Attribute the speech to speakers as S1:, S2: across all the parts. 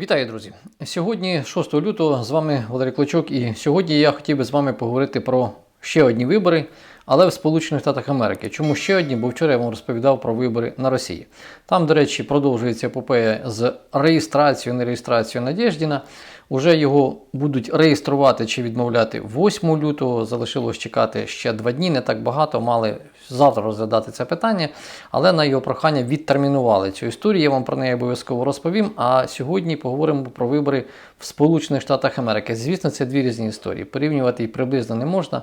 S1: Вітаю, друзі! Сьогодні, 6 лютого, з вами Валерій Клочок, і сьогодні я хотів би з вами поговорити про ще одні вибори, але в Сполучених Штатах Америки. Чому ще одні? Бо вчора я вам розповідав про вибори на Росії. Там, до речі, продовжується епопея з реєстрацією, не реєстрацією Надєждіна. Уже його будуть реєструвати чи відмовляти 8 лютого. Залишилось чекати ще два дні, не так багато. Мали завтра розглядати це питання, але на його прохання відтермінували цю історію. Я вам про неї обов'язково розповім. А сьогодні поговоримо про вибори в Сполучених Штатах Америки. Звісно, це дві різні історії. Порівнювати їх приблизно не можна.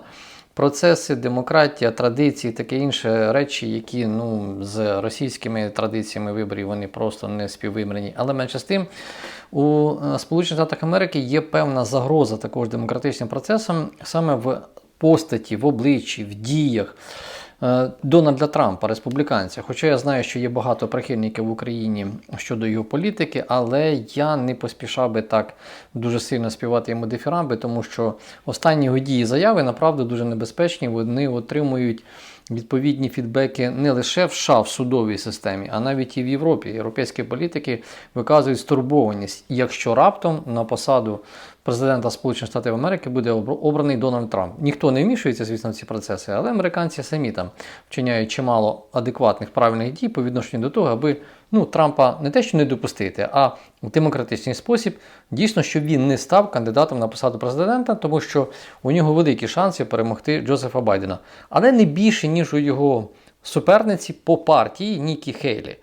S1: Процеси, демократія, традиції, таке інше речі, які ну, з російськими традиціями виборів вони просто не співвимрені. Але менше з тим, у е, Сполучених Штатах Америки є певна загроза також демократичним процесам саме в постаті, в обличчі, в діях. Е, Дональда Трампа, республіканця. Хоча я знаю, що є багато прихильників в Україні щодо його політики, але я не поспішав би так дуже сильно співати йому дифірамби, тому що останні його дії заяви направду дуже небезпечні. Вони отримують відповідні фідбеки не лише в США в судовій системі, а навіть і в Європі. Європейські політики виказують стурбованість, якщо раптом на посаду президента Сполучених Штатів Америки буде обраний Дональд Трамп. Ніхто не вмішується, звісно, в ці процеси, але американці самі там вчиняють чимало адекватних правильних дій по відношенню до того, аби ну, Трампа не те, що не допустити, а в демократичний спосіб дійсно, щоб він не став кандидатом на посаду президента, тому що у нього великі шанси перемогти Джозефа Байдена, але не більше, ніж у його суперниці по партії Нікі Хейлі.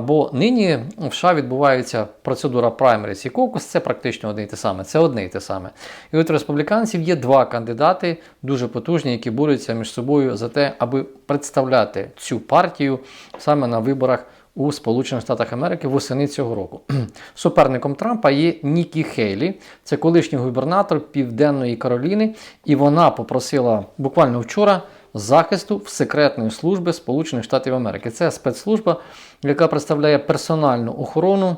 S1: Бо нині в США відбувається процедура праймеріс і кокус, це практично одне і те саме. Це одне і те саме. І от республіканців є два кандидати, дуже потужні, які борються між собою за те, аби представляти цю партію саме на виборах у Сполучених Штатах Америки восени цього року. Суперником Трампа є Нікі Хейлі, це колишній губернатор Південної Кароліни, і вона попросила буквально вчора захисту в секретної служби Сполучених Штатів Америки. Це спецслужба, яка представляє персональну охорону.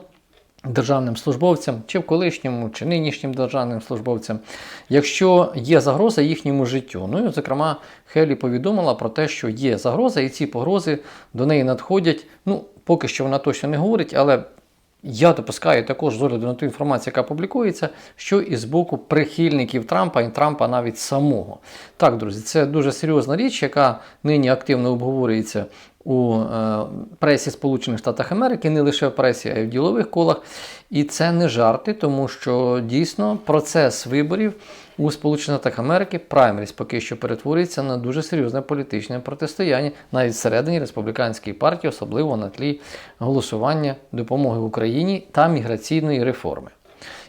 S1: Державним службовцям, чи в колишньому, чи нинішнім державним службовцям, якщо є загроза їхньому життю. Ну і, зокрема, Хелі повідомила про те, що є загроза, і ці погрози до неї надходять. Ну, поки що вона точно не говорить, але я допускаю також з огляду на ту інформацію, яка публікується, що і з боку прихильників Трампа і Трампа навіть самого. Так, друзі, це дуже серйозна річ, яка нині активно обговорюється у е, пресі Сполучених Штатів Америки, не лише в пресі, а й в ділових колах. І це не жарти, тому що дійсно процес виборів у Сполучених Штатах Америки праймеріс поки що перетворюється на дуже серйозне політичне протистояння навіть всередині республіканської партії, особливо на тлі голосування допомоги Україні та міграційної реформи.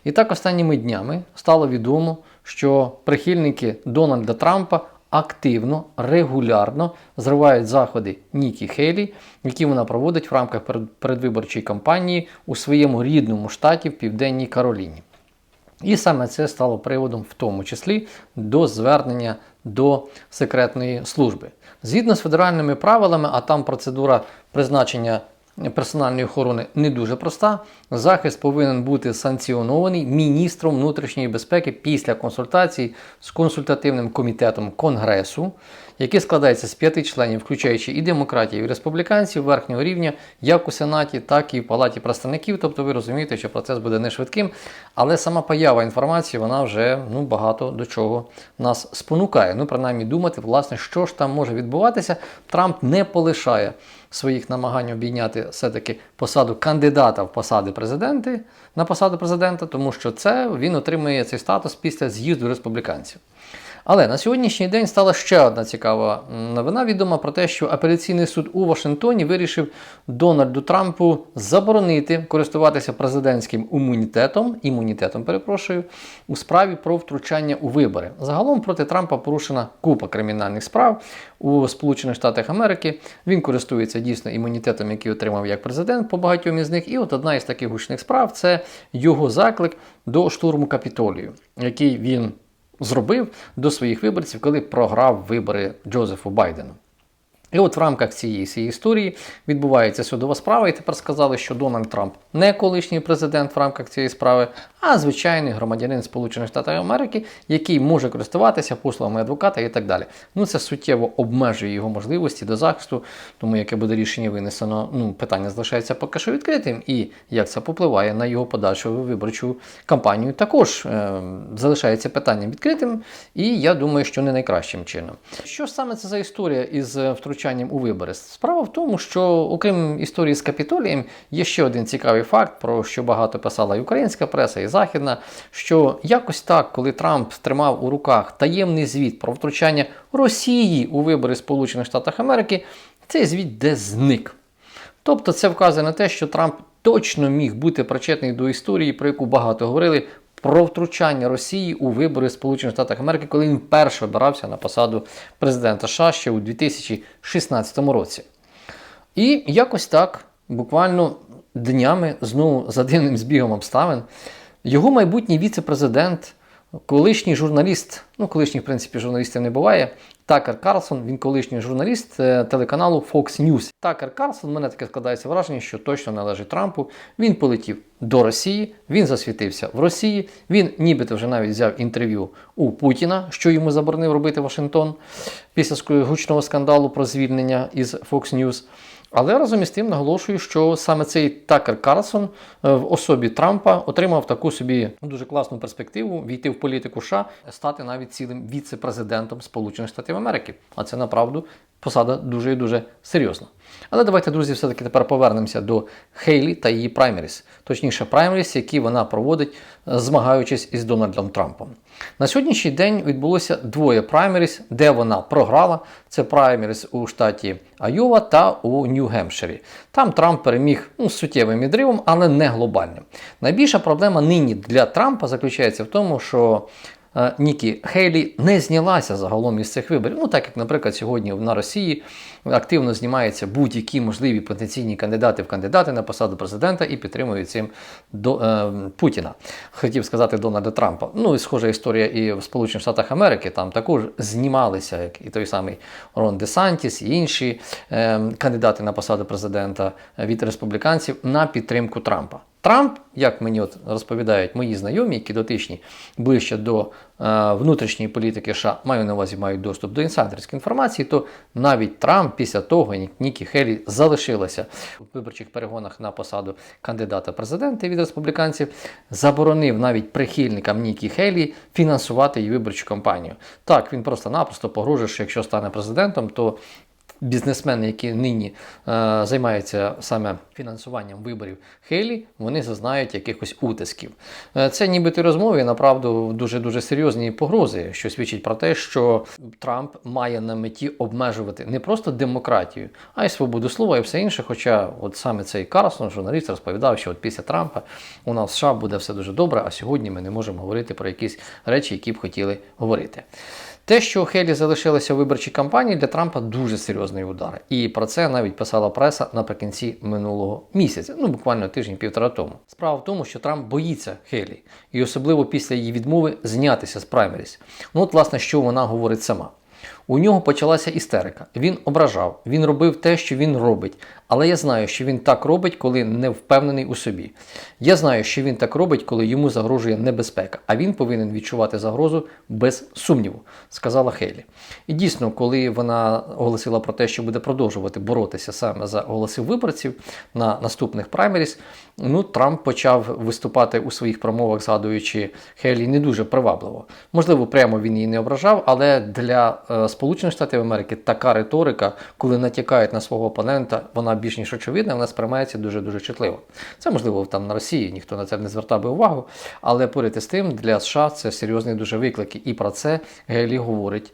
S1: І так останніми днями стало відомо, що прихильники Дональда Трампа активно, регулярно зривають заходи Нікі Хейлі, які вона проводить в рамках передвиборчої кампанії у своєму рідному штаті в Південній Кароліні. І саме це стало приводом, в тому числі, до звернення до секретної служби. Згідно з федеральними правилами, а там процедура призначення персональної охорони не дуже проста. Захист повинен бути санкціонований міністром внутрішньої безпеки після консультацій з консультативним комітетом Конгресу, який складається з п'яти членів, включаючи і демократів, і республіканців верхнього рівня, як у Сенаті, так і в Палаті представників. Тобто ви розумієте, що процес буде не швидким, але сама поява інформації вона вже ну, багато до чого нас спонукає. Ну, принаймні думати, власне, що ж там може відбуватися. Трамп не полишає своїх намагань обійняти все-таки посаду кандидата в посади президенти на посаду президента, тому що це він отримує цей статус після з'їзду республіканців. Але на сьогоднішній день стала ще одна цікава новина відома про те, що апеляційний суд у Вашингтоні вирішив Дональду Трампу заборонити користуватися президентським імунітетом, імунітетом, перепрошую, у справі про втручання у вибори. Загалом проти Трампа порушена купа кримінальних справ у Сполучених Штатах Америки. Він користується дійсно імунітетом, який отримав як президент по багатьом із них. І от одна із таких гучних справ це його заклик до штурму Капітолію, який він зробив до своїх виборців, коли програв вибори Джозефу Байдену. І от в рамках цієї всієї історії відбувається судова справа, і тепер сказали, що Дональд Трамп не колишній президент в рамках цієї справи, а звичайний громадянин Сполучених Штатів Америки, який може користуватися послугами адвоката і так далі. Ну це суттєво обмежує його можливості до захисту, тому яке буде рішення винесено, ну питання залишається поки що відкритим, і як це попливає на його подальшу виборчу кампанію, також е, залишається питанням відкритим, і я думаю, що не найкращим чином. Що саме це за історія із е, втручанням у вибори? Справа в тому, що окрім історії з Капітолієм, є ще один цікавий факт, про що багато писала і українська преса, і західна, що якось так, коли Трамп тримав у руках таємний звіт про втручання Росії у вибори Сполучених Штатів Америки, цей звіт де зник. Тобто це вказує на те, що Трамп точно міг бути причетний до історії, про яку багато говорили, про втручання Росії у вибори Сполучених Штатів Америки, коли він вперше обирався на посаду президента США ще у 2016 році. І якось так, буквально днями, знову за дивним збігом обставин, його майбутній віце-президент, колишній журналіст, ну, колишній, в принципі, журналістів не буває, Такер Карлсон, він колишній журналіст е, телеканалу Fox News. Такер Карлсон, мене таке складається враження, що точно належить Трампу. Він полетів до Росії, він засвітився в Росії. Він нібито вже навіть взяв інтерв'ю у Путіна, що йому заборонив робити Вашингтон після гучного скандалу про звільнення із Fox News. Але разом із тим наголошую, що саме цей Такер Карлсон е, в особі Трампа отримав таку собі дуже класну перспективу війти в політику США, стати навіть цілим віце-президентом Сполучених Штатів Америки. А це направду посада дуже і дуже серйозна. Але давайте, друзі, все-таки тепер повернемося до Хейлі та її праймеріс, точніше, праймеріс, які вона проводить, змагаючись із Дональдом Трампом. На сьогоднішній день відбулося двоє праймеріс, де вона програла. Це праймеріс у штаті Айова та у Нью-Гемпширі. Там Трамп переміг ну, суттєвим відривом, але не глобальним. Найбільша проблема нині для Трампа заключається в тому, що Нікі Хейлі не знялася загалом із цих виборів. Ну, так як, наприклад, сьогодні на Росії активно знімаються будь-які можливі потенційні кандидати в кандидати на посаду президента і підтримують цим до е, Путіна. Хотів сказати Дональда Трампа. Ну і схожа історія і в Сполучених Штатах Америки. Там також знімалися, як і той самий Рон Де Сантіс, і інші е, кандидати на посаду президента від республіканців на підтримку Трампа. Трамп, як мені от розповідають мої знайомі, які дотичні ближче до е, внутрішньої політики США, маю на увазі мають доступ до інсайдерської інформації, то навіть Трамп після того, Нікі Хелі залишилася у виборчих перегонах на посаду кандидата президента від республіканців, заборонив навіть прихильникам Нікі Хелі фінансувати її виборчу кампанію. Так, він просто-напросто погрожує, що якщо стане президентом, то бізнесмени, які нині е, займаються саме фінансуванням виборів Хейлі, вони зазнають якихось утисків. Е, це нібито розмови, направду, дуже дуже серйозні погрози, що свідчить про те, що Трамп має на меті обмежувати не просто демократію, а й свободу слова і все інше. Хоча, от саме цей Карлсон, журналіст, розповідав, що от після Трампа у нас в США буде все дуже добре, а сьогодні ми не можемо говорити про якісь речі, які б хотіли говорити. Те, що Хелі залишилася у виборчій кампанії, для Трампа дуже серйозний удар. І про це навіть писала преса наприкінці минулого місяця, ну буквально тиждень-півтора тому. Справа в тому, що Трамп боїться Хелі, і особливо після її відмови знятися з праймеріс. Ну от, власне, що вона говорить сама. У нього почалася істерика. Він ображав, він робив те, що він робить. Але я знаю, що він так робить, коли не впевнений у собі. Я знаю, що він так робить, коли йому загрожує небезпека, а він повинен відчувати загрозу без сумніву, сказала Хейлі. І дійсно, коли вона оголосила про те, що буде продовжувати боротися саме за голоси виборців на наступних праймеріс, ну Трамп почав виступати у своїх промовах, згадуючи Хейлі, не дуже привабливо. Можливо, прямо він її не ображав, але для е, Сполучених Штатів Америки така риторика, коли натякають на свого опонента, вона більш ніж очевидна, вона сприймається дуже-дуже чутливо. Це можливо там на Росії, ніхто на це не звертав би увагу, але поряд із тим для США це серйозний дуже виклик. І про це Гелі говорить.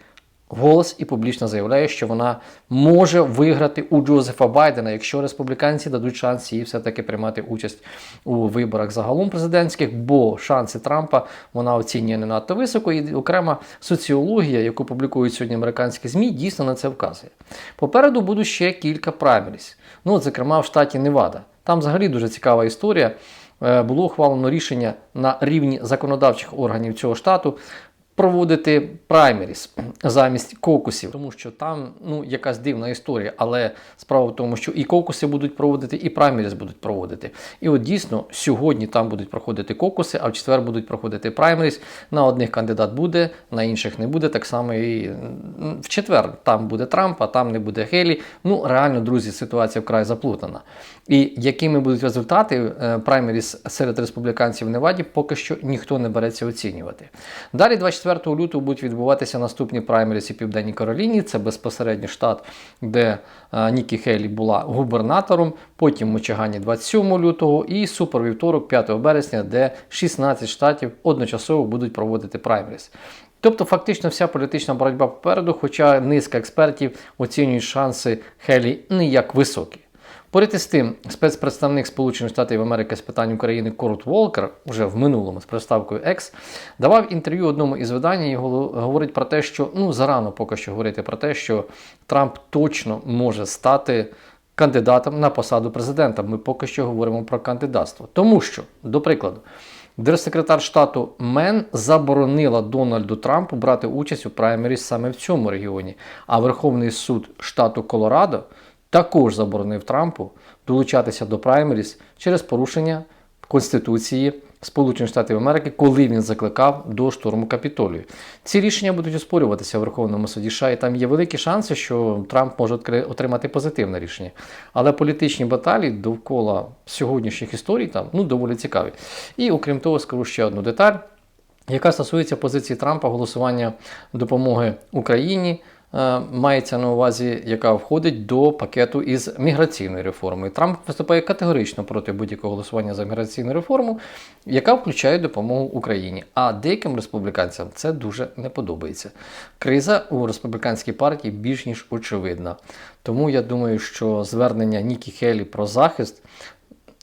S1: Голос і публічно заявляє, що вона може виграти у Джозефа Байдена, якщо республіканці дадуть шанс їй все-таки приймати участь у виборах загалом президентських, бо шанси Трампа вона оцінює не надто високо, і окрема соціологія, яку публікують сьогодні американські ЗМІ, дійсно на це вказує. Попереду будуть ще кілька праймеріс. Ну, зокрема, в штаті Невада. Там взагалі дуже цікава історія. Е, було ухвалено рішення на рівні законодавчих органів цього штату проводити праймеріс замість кокусів, тому що там ну якась дивна історія. Але справа в тому, що і кокуси будуть проводити, і праймеріс будуть проводити. І от дійсно сьогодні там будуть проходити кокуси, а в четвер будуть проходити праймеріс. На одних кандидат буде, на інших не буде. Так само і в четвер там буде Трамп, а там не буде Хелі. Ну реально, друзі, ситуація вкрай заплутана. І якими будуть результати е, праймеріс серед республіканців в Неваді, поки що ніхто не береться оцінювати. Далі, 24 лютого, будуть відбуватися наступні праймеріс у Південній Кароліні. Це безпосередньо штат, де е, Нікі Хейлі була губернатором. Потім в Мичигані 27 лютого і супервівторок 5 березня, де 16 штатів одночасово будуть проводити праймеріс. Тобто, фактично, вся політична боротьба попереду, хоча низка експертів оцінюють шанси Хелі не як високі. Поряд із тим, спецпредставник Сполучених Штатів Америки з питань України Корт Волкер, вже в минулому з приставкою X, давав інтерв'ю одному із видань і говорить про те, що ну зарано поки що говорити про те, що Трамп точно може стати кандидатом на посаду президента. Ми поки що говоримо про кандидатство. Тому що, до прикладу, Держсекретар штату Мен заборонила Дональду Трампу брати участь у праймеріс саме в цьому регіоні. А Верховний суд штату Колорадо також заборонив Трампу долучатися до праймеріс через порушення Конституції Сполучених Штатів Америки, коли він закликав до штурму Капітолію. Ці рішення будуть оспорюватися в Верховному суді США, і там є великі шанси, що Трамп може отримати позитивне рішення. Але політичні баталії довкола сьогоднішніх історій там ну доволі цікаві. І окрім того, скажу ще одну деталь яка стосується позиції Трампа голосування допомоги Україні. Е, Мається на увазі, яка входить до пакету із міграційною реформою. Трамп виступає категорично проти будь-якого голосування за міграційну реформу, яка включає допомогу Україні. А деяким республіканцям це дуже не подобається. Криза у республіканській партії більш ніж очевидна. Тому я думаю, що звернення Нікі Хелі про захист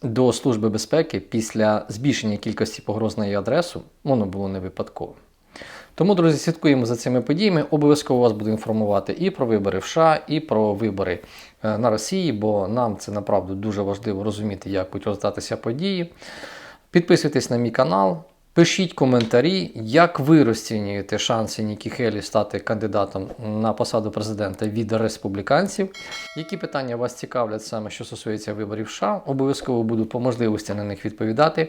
S1: до Служби безпеки після збільшення кількості погроз на її адресу, воно було не випадковим. Тому, друзі, слідкуємо за цими подіями. Обов'язково вас буду інформувати і про вибори в США, і про вибори е, на Росії, бо нам це направду дуже важливо розуміти, як будуть роздатися події. Підписуйтесь на мій канал, пишіть коментарі, як ви розцінюєте шанси Нікі Хелі стати кандидатом на посаду президента від республіканців. Які питання вас цікавлять саме, що стосується виборів США? Обов'язково буду по можливості на них відповідати.